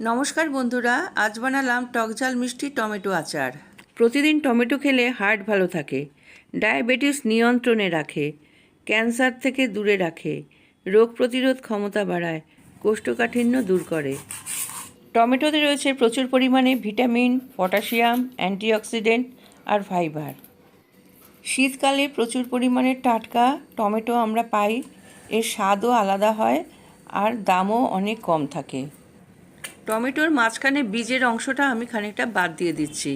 নমস্কার বন্ধুরা, আজ বানালাম টকঝাল মিষ্টি টমেটো আচার। প্রতিদিন টমেটো খেলে হার্ট ভালো থাকে, ডায়াবেটিস নিয়ন্ত্রণে রাখে, ক্যান্সার থেকে দূরে রাখে, রোগ প্রতিরোধ ক্ষমতা বাড়ায়, কোষ্ঠকাঠিন্য দূর করে। টমেটোতে রয়েছে প্রচুর পরিমাণে ভিটামিন, পটাশিয়াম, অ্যান্টিঅক্সিডেন্ট আর ফাইবার। শীতকালে প্রচুর পরিমাণে টাটকা টমেটো আমরা পাই, এর স্বাদও আলাদা হয় আর দামও অনেক কম থাকে। টমেটোর মাঝখানে বীজের অংশটা আমি খানিকটা বাদ দিয়ে দিচ্ছি।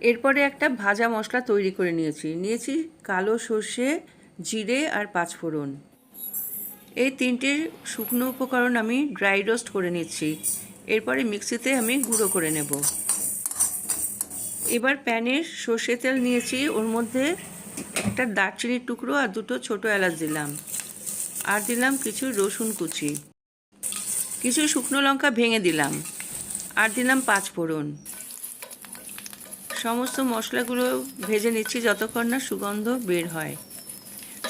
এরপরে একটা ভাজা মশলা তৈরি করে নিয়েছি। নিয়েছি কালো সর্ষে, জিরে আর পাঁচফোড়ন। এই তিনটে শুকনো উপকরণ আমি ড্রাই রোস্ট করে নিচ্ছি। এরপরে মিক্সিতে আমি গুঁড়ো করে নেব। এবার প্যানে সর্ষে তেল নিয়েছি। ওর মধ্যে একটা দারচিনির টুকরো আর দুটো ছোটো এলাচ দিলাম। আর দিলাম কিছু রসুন কুচি। কিছু শুকনো লঙ্কা ভেঙে দিলাম আর দিলাম পাঁচ ফোড়ন। সমস্ত মশলাগুলো ভেজে নিচ্ছি যতক্ষণ না সুগন্ধ বের হয়।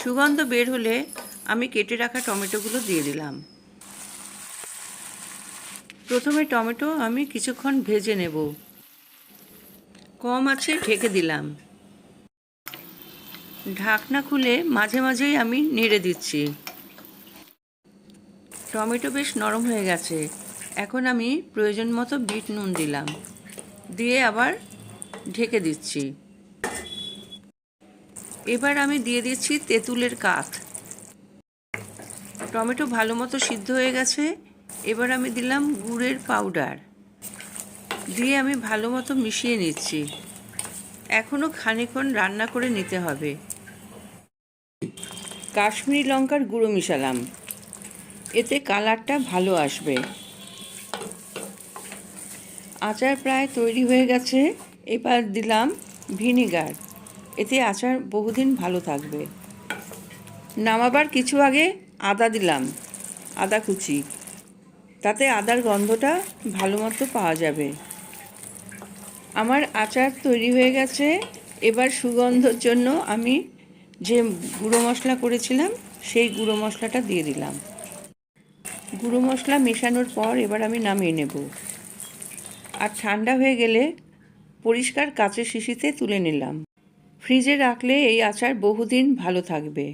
সুগন্ধ বের হলে আমি কেটে রাখা টমেটোগুলো দিয়ে দিলাম। প্রথমে টমেটো আমি কিছুক্ষণ ভেজে নেব। কম আছে ঢেকে দিলাম। ঢাকনা খুলে মাঝে মাঝেই আমি নেড়ে দিচ্ছি। টমেটো বেশ নরম হয়ে গেছে। এখন আমি প্রয়োজন মতো বিট নুন দিলাম। দিয়ে আবার ঢেকে দিচ্ছি। এবার আমি দিয়ে দিচ্ছি তেঁতুলের কাঠ টমেটো ভালো মতো সিদ্ধ হয়ে গেছে। এবার আমি দিলাম গুড়ের পাউডার। দিয়ে আমি ভালো মতো মিশিয়ে নিচ্ছি। এখনও খানিক্ষণ রান্না করে নিতে হবে। কাশ্মীরি লঙ্কার গুঁড়ো মিশালাম। এতে কালারটা ভালো আসবে। আচার প্রায় তৈরি হয়ে গেছে। এবার দিলাম ভিনিগার। এতে আচার বহুদিন ভালো থাকবে। নামাবার কিছু আগে আদা দিলাম, আদা কুচি। তাতে আদার গন্ধটা ভালো মতো পাওয়া যাবে। আমার আচার তৈরি হয়ে গেছে। এবার সুগন্ধর জন্য আমি যে গুঁড়ো মশলা করেছিলাম, সেই গুঁড়ো মশলাটা দিয়ে দিলাম। গুঁড়ো মশলা মেশানোর পর এবার আমি নামিয়ে নেব। আর ঠান্ডা হয়ে গেলে পরিষ্কার কাঁচের শিশিতে তুলে নিলাম। ফ্রিজে রাখলে এই আচার বহুদিন ভালো থাকবে।